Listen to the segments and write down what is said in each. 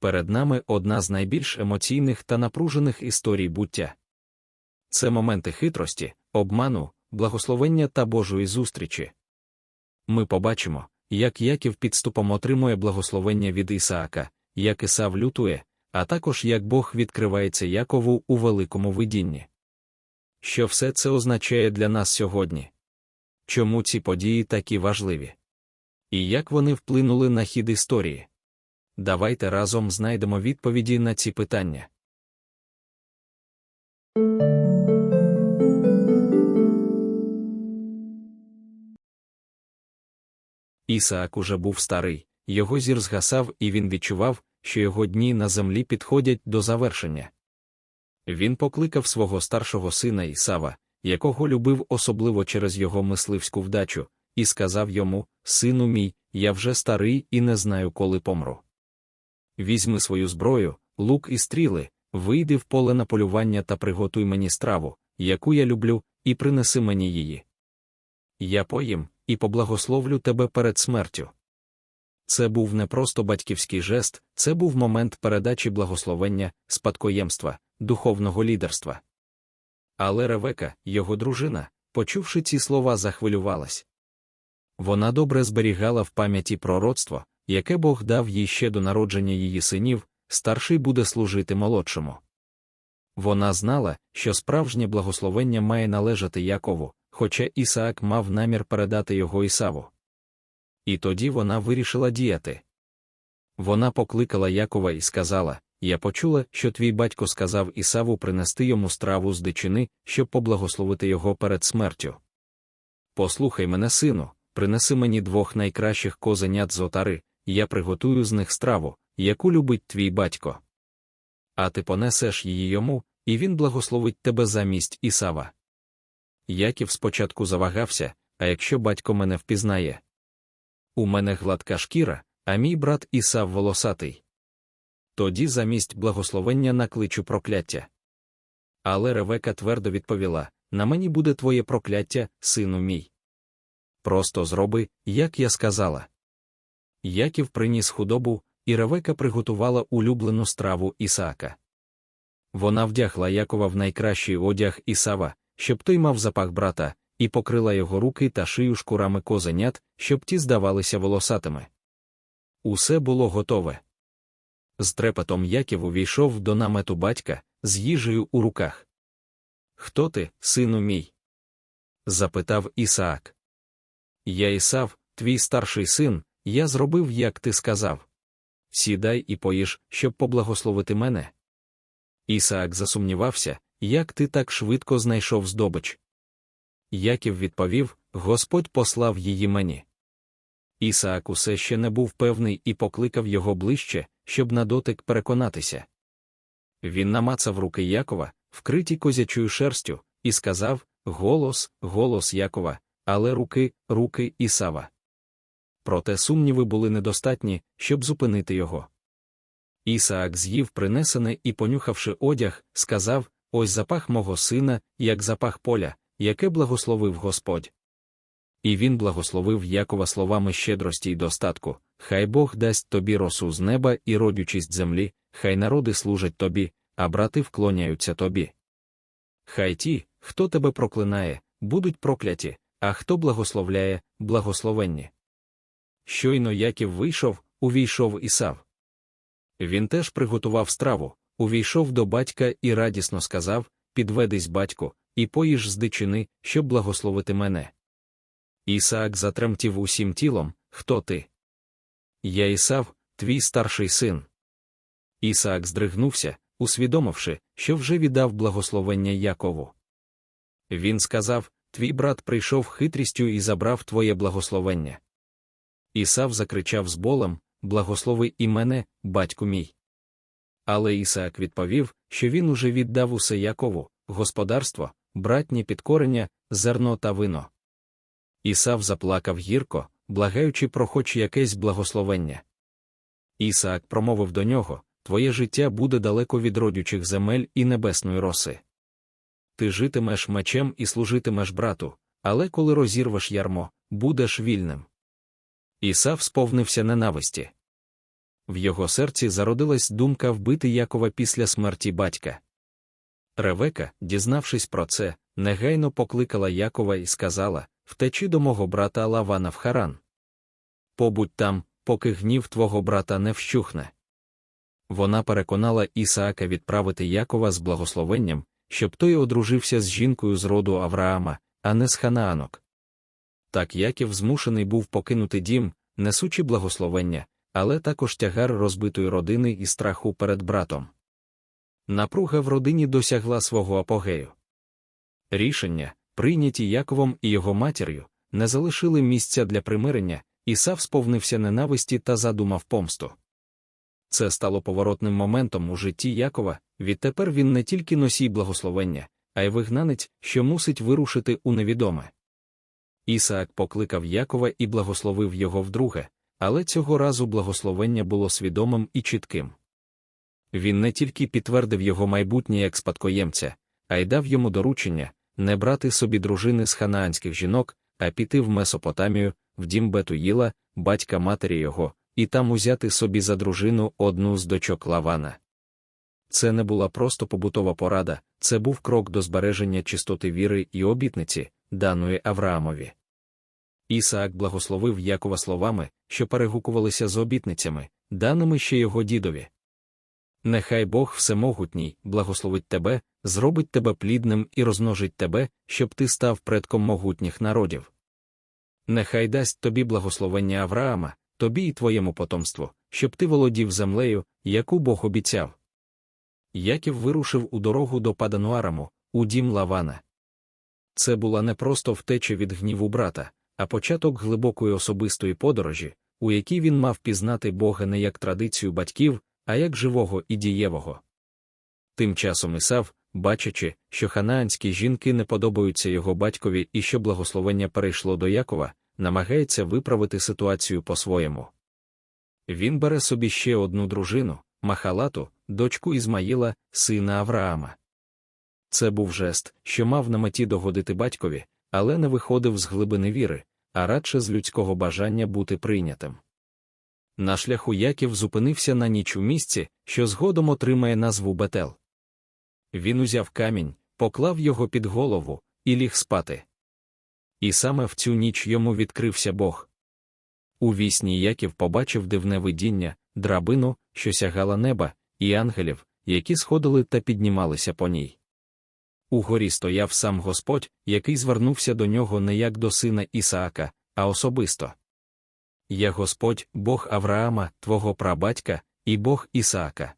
перед нами одна з найбільш емоційних та напружених історій буття. Це моменти хитрості, обману, благословення та Божої зустрічі. Ми побачимо, як Яків підступом отримує благословення від Ісаака, як Ісав лютує, а також як Бог відкривається Якову у великому видінні. Що все це означає для нас сьогодні? Чому ці події такі важливі? І як вони вплинули на хід історії? Давайте разом знайдемо відповіді на ці питання. Ісаак уже був старий, його зір згасав, і він відчував, що його дні на землі підходять до завершення. Він покликав свого старшого сина Ісава, якого любив особливо через його мисливську вдачу, і сказав йому: Сину мій, я вже старий і не знаю, коли помру. Візьми свою зброю, лук і стріли, вийди в поле на полювання та приготуй мені страву, яку я люблю, і принеси мені її. Я поїм і поблагословлю тебе перед смертю. Це був не просто батьківський жест, це був момент передачі благословення, спадкоємства, духовного лідерства. Але Ревека, його дружина, почувши ці слова, захвилювалась. Вона добре зберігала в пам'яті пророцтво, яке Бог дав їй ще до народження її синів, старший буде служити молодшому. Вона знала, що справжнє благословення має належати Якову, хоча Ісаак мав намір передати його Ісаву. І тоді вона вирішила діяти. Вона покликала Якова і сказала: Я почула, що твій батько сказав Ісаву принести йому страву з дичини, щоб поблагословити його перед смертю. Послухай мене, сину, принеси мені двох найкращих козенят з отари, я приготую з них страву, яку любить твій батько. А ти понесеш її йому, і він благословить тебе замість Ісава. Яків спочатку завагався, а якщо батько мене впізнає. У мене гладка шкіра, а мій брат Ісав волосатий. Тоді замість благословення накличу прокляття. Але Ревека твердо відповіла: На мені буде твоє прокляття, сину мій. Просто зроби, як я сказала. Яків приніс худобу, і Ревека приготувала улюблену страву Ісаака. Вона вдягла Якова в найкращий одяг Ісава, щоб той мав запах брата, і покрила його руки та шию шкурами козенят, щоб ті здавалися волосатими. Усе було готове. З трепетом Яків увійшов до намету батька з їжею у руках. Хто ти, сину мій? запитав Ісаак. Я Ісав, твій старший син, я зробив, як ти сказав. Сідай і поїж, щоб поблагословити мене. Ісаак засумнівався, як ти так швидко знайшов здобич. Яків відповів Господь послав її мені. Ісаак усе ще не був певний і покликав його ближче, щоб на дотик переконатися. Він намацав руки Якова, вкриті козячою шерстю, і сказав Голос, голос Якова, але руки, руки Ісава. Проте сумніви були недостатні, щоб зупинити його. Ісаак з'їв принесене і, понюхавши одяг, сказав Ось запах мого сина, як запах поля, яке благословив Господь. І він благословив Якова словами щедрості й достатку Хай Бог дасть тобі росу з неба і родючість землі, хай народи служать тобі, а брати вклоняються тобі. Хай ті, хто тебе проклинає, будуть прокляті, а хто благословляє, благословенні. Щойно Яків вийшов, увійшов Ісав. Він теж приготував страву, увійшов до батька і радісно сказав Підведись, батьку, і поїж з дичини, щоб благословити мене. Ісаак затремтів усім тілом Хто ти? Я Ісав, твій старший син. Ісаак здригнувся, усвідомивши, що вже віддав благословення Якову. Він сказав Твій брат прийшов хитрістю і забрав твоє благословення. Ісав закричав з болем Благослови і мене, батьку мій. Але Ісаак відповів, що він уже віддав усе Якову, господарство, братнє підкорення, зерно та вино. Ісав заплакав гірко, благаючи про хоч якесь благословення. Ісаак промовив до нього Твоє життя буде далеко від родючих земель і небесної роси. Ти житимеш мечем і служитимеш брату, але коли розірвеш ярмо, будеш вільним. Ісав сповнився ненависті. в його серці зародилась думка вбити Якова після смерті батька. Ревека, дізнавшись про це, негайно покликала Якова і сказала Втечи до мого брата Лавана в Харан. Побудь там, поки гнів твого брата не вщухне. Вона переконала Ісаака відправити Якова з благословенням, щоб той одружився з жінкою з роду Авраама, а не з ханаанок. Так Яків змушений був покинути дім, несучи благословення, але також тягар розбитої родини і страху перед братом. Напруга в родині досягла свого апогею. Рішення, прийняті Яковом і його матір'ю, не залишили місця для примирення, Ісав сповнився ненависті та задумав помсту. Це стало поворотним моментом у житті Якова, відтепер він не тільки носій благословення, а й вигнанець, що мусить вирушити у невідоме. Ісаак покликав Якова і благословив його вдруге, але цього разу благословення було свідомим і чітким. Він не тільки підтвердив його майбутнє як спадкоємця, а й дав йому доручення не брати собі дружини з ханаанських жінок, а піти в Месопотамію, в дім Бетуїла, батька матері його, і там узяти собі за дружину одну з дочок Лавана. Це не була просто побутова порада, це був крок до збереження чистоти віри і обітниці, даної Авраамові. Ісаак благословив Якова словами, що перегукувалися з обітницями, даними ще його дідові. Нехай Бог Всемогутній благословить тебе, зробить тебе плідним і розмножить тебе, щоб ти став предком могутніх народів. Нехай дасть тобі благословення Авраама, тобі і твоєму потомству, щоб ти володів землею, яку Бог обіцяв. Яків вирушив у дорогу до Падануараму, у дім Лавана. Це була не просто втеча від гніву брата, а початок глибокої особистої подорожі, у якій він мав пізнати Бога не як традицію батьків, а як живого і дієвого. Тим часом Ісав, бачачи, що ханаанські жінки не подобаються його батькові і що благословення перейшло до Якова, намагається виправити ситуацію по-своєму. Він бере собі ще одну дружину, Махалату, дочку Ізмаїла, сина Авраама. Це був жест, що мав на меті догодити батькові, але не виходив з глибини віри, а радше з людського бажання бути прийнятим. На шляху Яків зупинився на ніч у місці, що згодом отримає назву Бетел. Він узяв камінь, поклав його під голову і ліг спати. І саме в цю ніч йому відкрився Бог. У вісні Яків побачив дивне видіння, драбину, що сягала неба, і ангелів, які сходили та піднімалися по ній. Угорі стояв сам Господь, який звернувся до нього не як до сина Ісаака, а особисто. Я Господь, Бог Авраама, твого прабатька, і Бог Ісаака.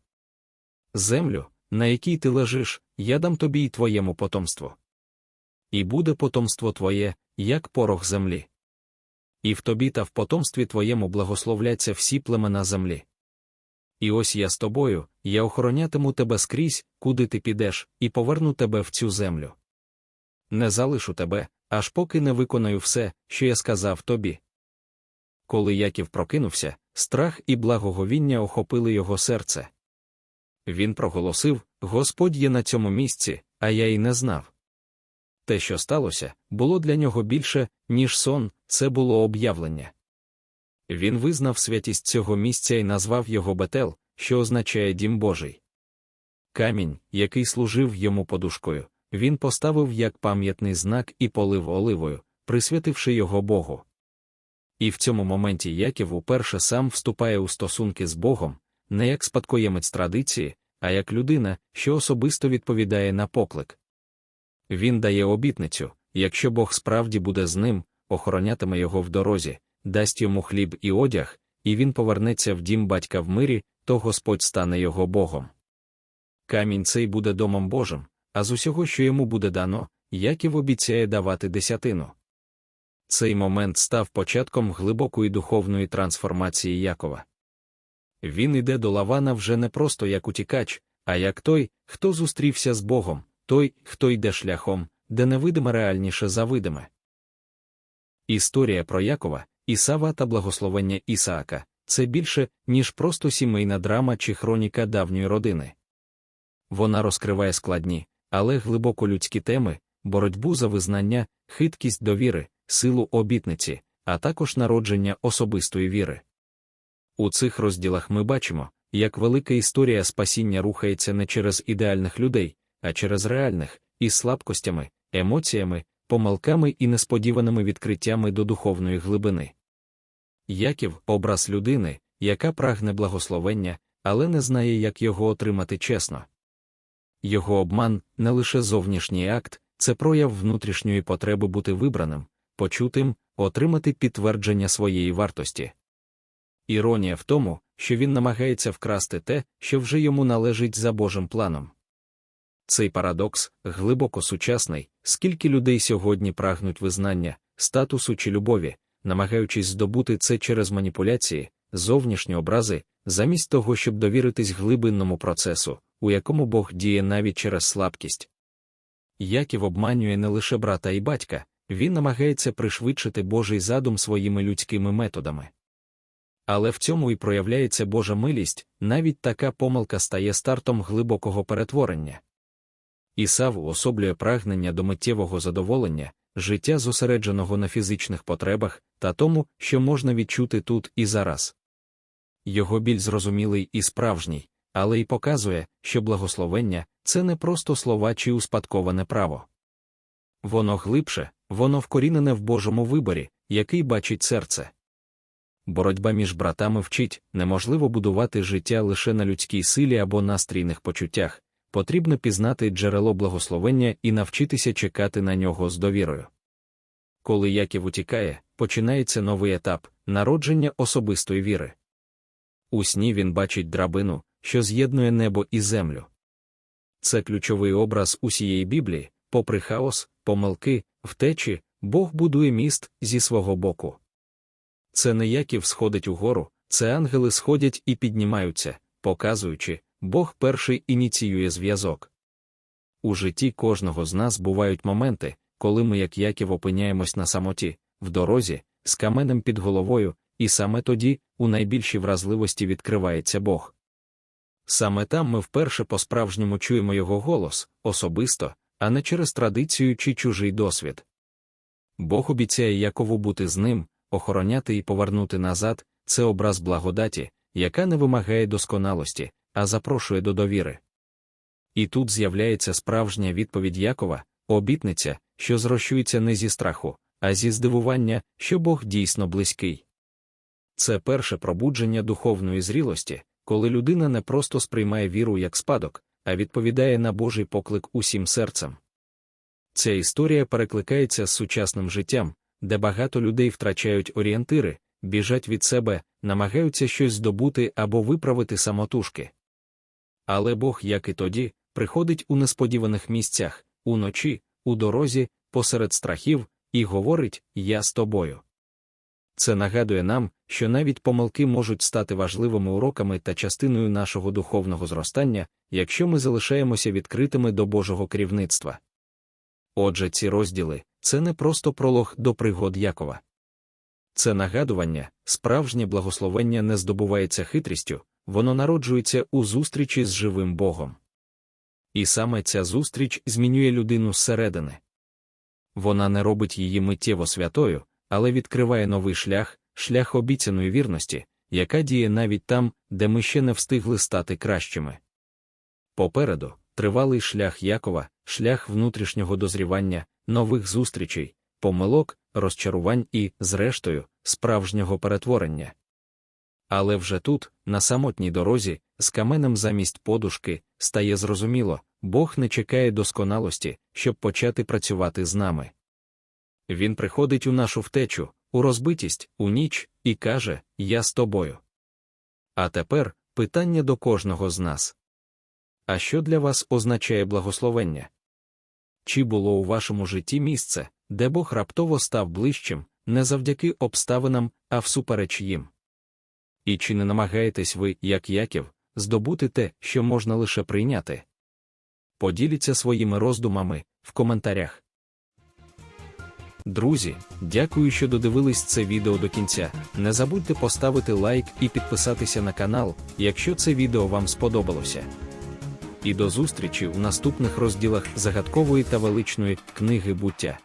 Землю, на якій ти лежиш, я дам тобі й твоєму потомству. І буде потомство твоє, як порох землі. І в тобі та в потомстві твоєму благословляться всі племена землі. І ось я з тобою, я охоронятиму тебе скрізь, куди ти підеш, і поверну тебе в цю землю. Не залишу тебе, аж поки не виконаю все, що я сказав тобі. Коли Яків прокинувся, страх і благоговіння охопили його серце. Він проголосив Господь є на цьому місці, а я й не знав. Те, що сталося, було для нього більше, ніж сон, це було об'явлення. Він визнав святість цього місця і назвав його Бетел, що означає дім Божий. Камінь, який служив йому подушкою, він поставив як пам'ятний знак і полив оливою, присвятивши його Богу. І в цьому моменті Яків уперше сам вступає у стосунки з Богом, не як спадкоємець традиції, а як людина, що особисто відповідає на поклик. Він дає обітницю якщо Бог справді буде з ним, охоронятиме його в дорозі, дасть йому хліб і одяг, і він повернеться в дім батька в мирі, то Господь стане його Богом. Камінь цей буде домом Божим, а з усього, що йому буде дано, Яків обіцяє давати десятину. Цей момент став початком глибокої духовної трансформації Якова. Він іде до Лавана вже не просто як утікач, а як той, хто зустрівся з Богом, той, хто йде шляхом, де невидиме реальніше за видиме. Історія про Якова, Ісава та благословення Ісаака це більше, ніж просто сімейна драма чи хроніка давньої родини. Вона розкриває складні, але глибоко людські теми, боротьбу за визнання, хиткість довіри, силу обітниці, а також народження особистої віри. У цих розділах ми бачимо, як велика історія спасіння рухається не через ідеальних людей, а через реальних, із слабкостями, емоціями, помилками і несподіваними відкриттями до духовної глибини. Яків образ людини, яка прагне благословення, але не знає, як його отримати чесно. Його обман не лише зовнішній акт, це прояв внутрішньої потреби бути вибраним, почутим, отримати підтвердження своєї вартості. Іронія в тому, що він намагається вкрасти те, що вже йому належить за Божим планом. Цей парадокс глибоко сучасний, скільки людей сьогодні прагнуть визнання, статусу чи любові, намагаючись здобути це через маніпуляції, зовнішні образи, замість того, щоб довіритись глибинному процесу, у якому Бог діє навіть через слабкість. Яків обманює не лише брата і батька, він намагається пришвидшити Божий задум своїми людськими методами. Але в цьому і проявляється Божа милість, навіть така помилка стає стартом глибокого перетворення. Ісав уособлює прагнення до миттєвого задоволення, життя зосередженого на фізичних потребах та тому, що можна відчути тут і зараз. Його біль зрозумілий і справжній, але й показує, що благословення це не просто слова чи успадковане право. Воно глибше, воно вкорінене в Божому виборі, який бачить серце. Боротьба між братами вчить неможливо будувати життя лише на людській силі або настрійних почуттях, потрібно пізнати джерело благословення і навчитися чекати на нього з довірою. Коли Яків утікає, починається новий етап народження особистої віри. У сні він бачить драбину, що з'єднує небо і землю. Це ключовий образ усієї Біблії, попри хаос, помилки, втечі, Бог будує міст зі свого боку. Це не Яків сходить угору, це ангели сходять і піднімаються, показуючи, Бог перший ініціює зв'язок. У житті кожного з нас бувають моменти, коли ми, як Яків, опиняємось на самоті, в дорозі, з каменем під головою, і саме тоді, у найбільшій вразливості відкривається Бог. Саме там ми вперше по-справжньому чуємо його голос, особисто, а не через традицію чи чужий досвід. Бог обіцяє Якову бути з ним, охороняти і повернути назад це образ благодаті, яка не вимагає досконалості, а запрошує до довіри. І тут з'являється справжня відповідь Якова, обітниця, що зрощується не зі страху, а зі здивування, що Бог дійсно близький. Це перше пробудження духовної зрілості, коли людина не просто сприймає віру як спадок, а відповідає на Божий поклик усім серцем. Ця історія перекликається з сучасним життям, де багато людей втрачають орієнтири, біжать від себе, намагаються щось здобути або виправити самотужки. Але Бог, як і тоді, приходить у несподіваних місцях, уночі, у дорозі, посеред страхів, і говорить Я з тобою. Це нагадує нам, що навіть помилки можуть стати важливими уроками та частиною нашого духовного зростання, якщо ми залишаємося відкритими до Божого керівництва. Отже, ці розділи це не просто пролог до пригод Якова. Це нагадування, справжнє благословення не здобувається хитрістю, воно народжується у зустрічі з живим Богом. І саме ця зустріч змінює людину зсередини. Вона не робить її миттєво святою, але відкриває новий шлях, шлях обіцяної вірності, яка діє навіть там, де ми ще не встигли стати кращими. Попереду тривалий шлях Якова, шлях внутрішнього дозрівання, нових зустрічей, помилок, розчарувань і, зрештою, справжнього перетворення. Але вже тут, на самотній дорозі, з каменем замість подушки, стає зрозуміло, Бог не чекає досконалості, щоб почати працювати з нами. Він приходить у нашу втечу, у розбитість, у ніч, і каже Я з тобою. А тепер питання до кожного з нас. А що для вас означає благословення? Чи було у вашому житті місце, де Бог раптово став ближчим, не завдяки обставинам, а всупереч їм? І чи не намагаєтесь ви, як Яків, здобути те, що можна лише прийняти? Поділіться своїми роздумами в коментарях. Друзі, дякую, що додивились це відео до кінця. Не забудьте поставити лайк і підписатися на канал, якщо це відео вам сподобалося. І до зустрічі у наступних розділах загадкової та величної книги буття.